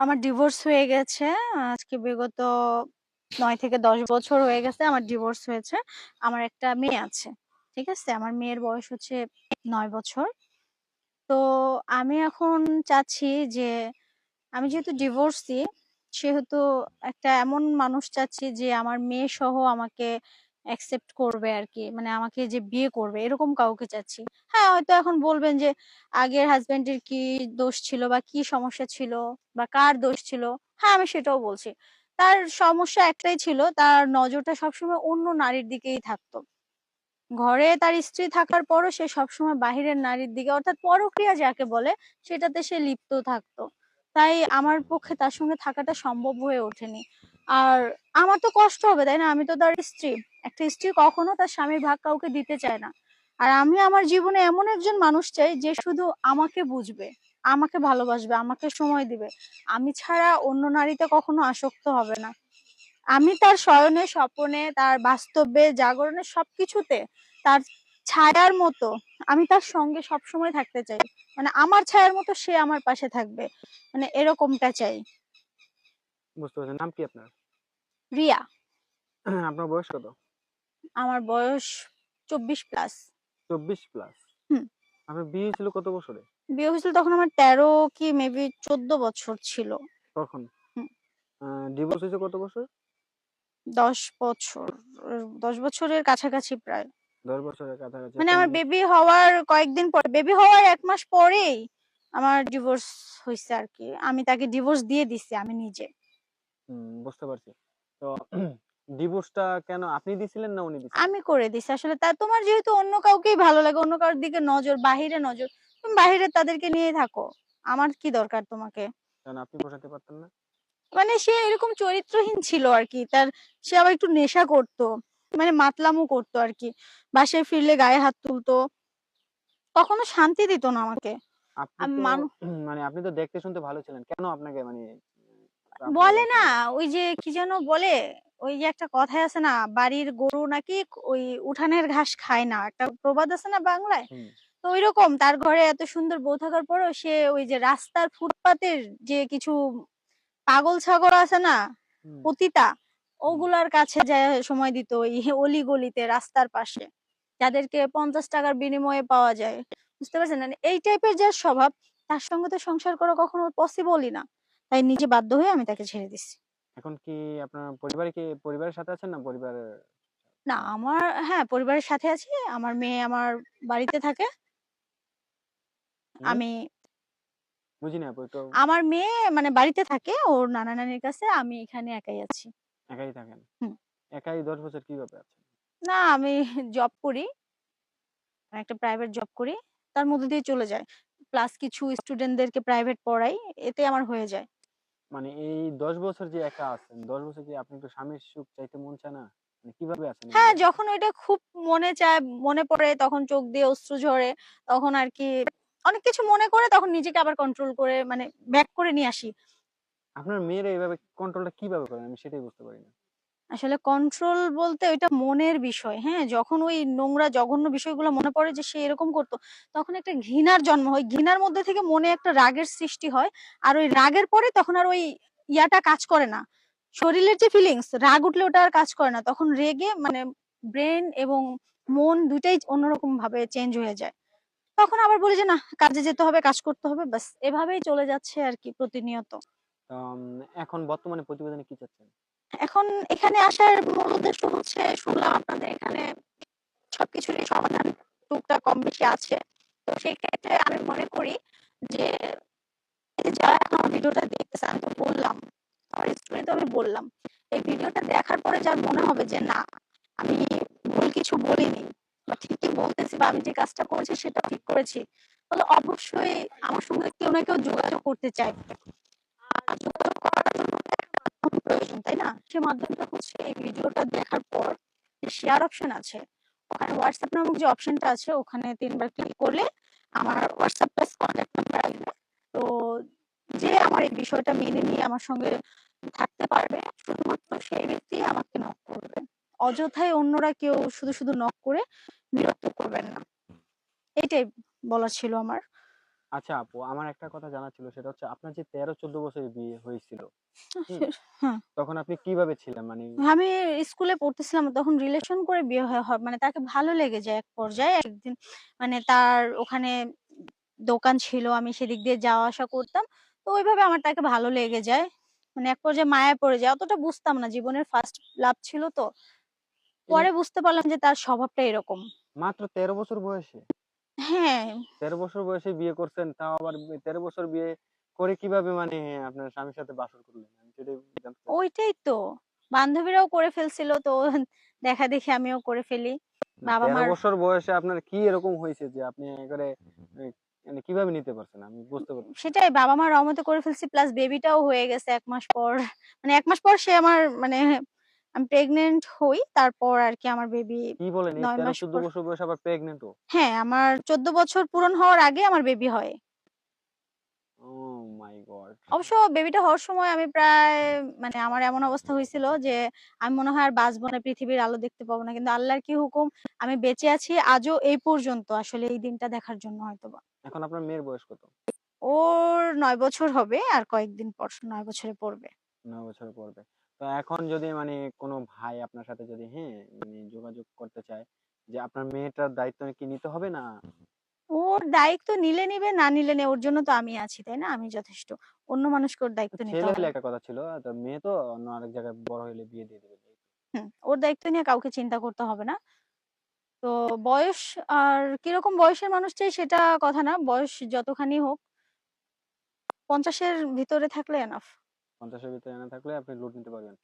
আমার ডিভোর্স হয়ে গেছে। আজকে বিগত নয় থেকে ১০ বছর হয়ে গেছে আমার ডিভোর্স হয়েছে। আমার একটা মেয়ে আছে। ঠিক আছে? আমার মেয়ের বয়স হচ্ছে নয় বছর। তো আমি এখন চাচ্ছি যে, আমি যেহেতু ডিভোর্স ডিভোর্সি সেহেতু একটা এমন মানুষ চাচ্ছি যে, আমার মেয়ে সহ আমাকে অ্যাকসেপ্ট করবে আর কি মানে আমাকে যে বিয়ে করবে এরকম কাউকে চাচ্ছি। হ্যাঁ, হয়তো এখন বলবেন যে আগের হাসব্যান্ডের কি দোষ ছিল বা কি সমস্যা ছিল বা কার দোষ ছিল? হ্যাঁ, আমি সেটাও বলছি। তার সমস্যা একটাই ছিল তার নজরটা সবসময় অন্য নারীর দিকেই থাকতো। ঘরে তার স্ত্রী থাকার পরও সে সবসময় বাহিরের নারীর দিকে অর্থাৎ পরক্রিয়া যাকে বলে সেটাতে সে লিপ্ত থাকতো। তাই আমার পক্ষে তার সঙ্গে থাকাটা সম্ভব হয়ে ওঠেনি। আর আমার তো কষ্ট হবে, তাই না? আমি তো তার স্ত্রী। একটা স্ত্রী কখনো তার স্বামীর ভাগ কাউকে দিতে চায় না। আর আমি আমার জীবনে এমন একজন মানুষ চাই যে শুধু আমাকে বুঝবে, আমাকে ভালোবাসবে, আমাকে সময় দিবে। আমি ছাড়া অন্য নারীতে কখনো আসক্ত হবে না। আমি তার স্বয়নে স্বপনে, তার বাস্তবে, জাগরণে সবকিছুতে তার ছায়ার মতো আমি তার সঙ্গে সবসময় থাকতে চাই। মানে আমার ছায়ার মতো সে আমার পাশে থাকবে। মানে এরকমটা চাই। বুঝতে পেরেছি। নাম কি আপনার? রিয়া। আপনার বয়স কত? আমার বয়স ২৪ প্লাস। ২৪ প্লাস? হুম। আপনার বিয়ে হয়েছিল কত বছরে? বিয়ে হয়েছিল তখন আমার ১৩ কি মেবি ১৪ বছর ছিল। তখন? হুম। ডিভোর্স হয়েছে কত বছর? ১০ বছর। ১০ বছরের কাছাকাছি প্রায়। ১০ বছরের কাছাকাছি। মানে আমার বেবি হওয়ার কয়েকদিন পরে, বেবি হওয়ার এক মাস পরেই আমার ডিভোর্স হইছে আরকি। আমি তাকে ডিভোর্স দিয়ে দিছি আমি নিজে। হুম, বুঝতে পারছি। তো ডিভোর্সটা কেন আপনি দিছিলেন না উনি দিছিলেন? আমি করে দিছি। আসলে তা তোমার যেহেতু অন্য কাউকেই ভালো লাগে, অন্য কারোর দিকে নজর, বাহিরে নজর, তুমি বাহিরে তাদেরকে নিয়েই থাকো। আমার কি দরকার তোমাকে? কেন আপনি পোষাতে পারতেন না? মানে সে এরকম চরিত্রহীন ছিল আরকি। তার সে আবার একটু নেশা করতো। মানে মাতলামো করতো আর কি বাসায় ফিরলে গায়ে হাত তুলতো। কখনো শান্তি দিত না আমাকে। মানু আপনি তো দেখতে শুনতে ভালো ছিলেন। কেন আপনাকে মানে বলে না, ওই যে কি যেন বলে? ওই যে একটা কথায় আছে না? বাড়ির গরু নাকি ওই উঠানের ঘাস খায় না। একটা প্রবাদ আছে না বাংলায়? তো ঐরকম তার ঘরে এত সুন্দর বউ থাকার পরেও সে ওই যে রাস্তার ফুটপাতের যে কিছু পাগল ছাগল আছে না? পতিতা, ওগুলার কাছে যায়া সময় দিত ওই অলি-গলিতে রাস্তার পাশে। যাদেরকে পঞ্চাশ টাকার বিনিময়ে পাওয়া যায়। বুঝতে পারছেন? মানে এই টাইপের যার স্বভাব, তার সঙ্গে তো সংসার করা কখনো পসিবলই না। তাই নিজে বাধ্য হয়ে আমি তাকে ছেড়ে দিছি। এখন কি আপনার পরিবারে কি পরিবারের সাথে আছেন না পরিবারের না আমার হ্যাঁ, পরিবারের সাথে আছি। আমার মেয়ে আমার বাড়িতে থাকে। আমি বুঝি না আমার মেয়ে মানে বাড়িতে থাকে ওর নানা-নানির কাছে। আমি এখানে একাই আছি। একাই থাকেন? একাই ১০ বছর কীভাবে আছেন? না আমি জব করি। একটা প্রাইভেট জব করি। তার মধ্যে দিয়ে চলে যায়। প্লাস কিছু স্টুডেন্টদেরকে প্রাইভেট পড়াই। এতে আমার হয়ে যায়। মানে এই ১০ বছর যে একা আছেন, ১০ বছর কি আপনি একটু স্বামীর সুখ চাইতে মন চায় না? মানে কীভাবে আছেন হ্যাঁ, যখন ওইটা খুব মনে চায়, মনে পড়ে তখন চোখ দিয়ে অশ্রু ঝরে। তখন আর কি অনেক কিছু মনে করে তখন নিজেকে আবার কন্ট্রোল করে মানে ব্যাক করে নিয়ে আসি। আপনার মেয়েরা এভাবে কন্ট্রোলটা কীভাবে করেন? আমি সেটাই বুঝতে পারি না। আসলে কন্ট্রোল বলতে ওইটা মনের বিষয়। হ্যাঁ? যখন ওই নোংরা জঘন্য বিষয়গুলো মনে পড়ে যে সে এরকম করত, তখন একটা ঘৃণার জন্ম হয়। ঘৃণার মধ্যে থেকে মনে একটা রাগের সৃষ্টি হয়। আর ওই রাগের পরে তখন আর ওই ইয়াটা কাজ করে না। শরীরের যে ফিলিংস, রাগ উঠলে ওটা আর কাজ করে না। তখন রেগে মানে ব্রেন এবং মন ২ টাই অন্যরকম ভাবে চেঞ্জ হয়ে যায়। তখন আবার বলি যে, না কাজে যেতে হবে, কাজ করতে হবে।" ব্যাস এভাবেই চলে যাচ্ছে আর কি প্রতিনিয়ত। এখন বর্তমানে প্রতিবেদনে কি চাচ্ছেন? এখন এখানে আসার মূল উদ্দেশ্য হচ্ছে শুনলাম আপনাদের এখানে সবকিছুরই সমাধান টুকটাক কম বেশি আছে। তো সেই ক্ষেত্রে আমি মনে করি যে যারা এখন ভিডিওটা দেখতেছে আমি তো বললাম, আমার স্টুডেন্ট আমি বললাম। এই ভিডিওটা দেখার পরে যার মনে হবে যে না, আমি ভুল কিছু বলিনি বা ঠিকই বলতেছি বা আমি যে কাজটা করেছি সেটা ঠিক করেছি। তাহলে অবশ্যই আমার সঙ্গে কেউ না কেউ যোগাযোগ করতে চাইবে। মাধ্যম তাই না? সে মাধ্যমটা হচ্ছে এই ভিডিওটা দেখার পর শেয়ার অপশন আছে। ওখানে হোয়াটসঅ্যাপ নামক যে অপশনটা আছে ওখানে ৩ বার ক্লিক করলে আমার হোয়াটসঅ্যাপ প্লাস কনট্যাক্ট নাম্বার আসবে। তো যে আমার এই বিষয়টা মেনে নিয়ে আমার সঙ্গে থাকতে পারবে শুধুমাত্র সেই ব্যক্তি আমাকে নক করবে। অযথায় অন্যরা কেউ শুধু, শুধু নক করে বিরক্ত করবেন না। এটাই বলার ছিল আমার। আচ্ছা আপু আমার একটা কথা জানার ছিল সেটা হচ্ছে আপনার যে 13-14 বছরে বিয়ে হয়েছিল, হুম? হ্যাঁ। তখন আপনি কীভাবে ছিলেন? মানে আমি স্কুলে পড়তেছিলাম তখন রিলেশন করে বিয়ে হয় হয় মানে তাকে ভালো লেগে যায় এক পর্যায়ে। একদিন মানে তার ওখানে দোকান ছিল, আমি সেদিক দিয়ে যাওয়া আসা করতাম। তো ওইভাবে আমার তাকে ভালো লেগে যায়। মানে এক পর্যায়ে মায়া পড়ে যায় অতটা বুঝতাম না জীবনের ফার্স্ট লাভ ছিল তো। পরে বুঝতে পারলাম যে তার স্বভাবটা এরকম। মাত্র 13 বছর বয়সে? হ্যাঁ। 13 বছর বয়সে বিয়ে করছেন, তাও আবার তেরো বছর বিয়ে করে কীভাবে মানে আপনার স্বামীর সাথে বাসর করলেন? আমি সেটাই জানতে চাচ্ছি। ওইটাই তো। বান্ধবীরাও করে ফেলছিল তো দেখাদেখি আমিও করে ফেলি। 13 বাবা-মার বছর বয়সে আপনার কি এরকম হয়েছে যে আপনি একেবারে মানে কীভাবে নিতে পারছেন? আমি বুঝতে পারতেছি না। সেটাই বাবা-মার রহমতে করে ফেলছি প্লাস বেবিটাও হয়ে গেছে এক মাস পর। মানে এক মাস পর সে আমার মানে আমি প্রেগন্যান্ট হই। তারপর আরকি আমার বেবি কি বলেন? ৯ মাস 13-14 বছর বয়সে আবার প্রেগন্যান্ট ও? হ্যাঁ, আমার ১৪ বছর পূরণ হওয়ার আগে আমার বেবি হয়। গড! অবশ্য বেবিটা হওয়ার সময় আমি প্রায় মানে আমার এমন অবস্থা হয়েছিল যে আমি মনে হয় আর বাঁচবো না, পৃথিবীর আলো দেখতে পাবো না। কিন্তু আল্লাহর কি হুকুম আমি বেঁচে আছি আজও এই পর্যন্ত আসলে এই দিনটা দেখার জন্য হয়তোবা। এখন আপনার মেয়ের বয়স কত? ওর ৯ বছর হবে আর কয়েকদিন পর ৯ বছরে পড়বে। ৯ বছর পড়বে। তো এখন যদি মানে কোন ভাই আপনার সাথে যদি হ্যাঁ, মানে যোগাযোগ করতে চায় যে আপনার মেয়েটার দায়িত্ব কি নিতে হবে না? ওর দায়িত্ব নিলে নিবে, না নিলে নেই। ওর জন্য তো আমি আছি, তাই না? আমি যথেষ্ট। অন্য মানুষকে ওর দায়িত্ব নিতে ছেলে হবে হলে একটা কথা ছিল। তো মেয়ে তো অন্য আরেক জায়গায় বড় হইলে বিয়ে দিয়ে দিবে। হুম, ওর দায়িত্ব নিয়ে কাউকে চিন্তা করতে হবে না। তো বয়স আর কীরকম বয়সের মানুষ চাই সেটা কথা না। বয়স যতখানি হোক ৫০ এর ভিতরে থাকলে এনাফ। ৫০ এর ভিতরে না থাকলে আপনি লোড নিতে পারবেন।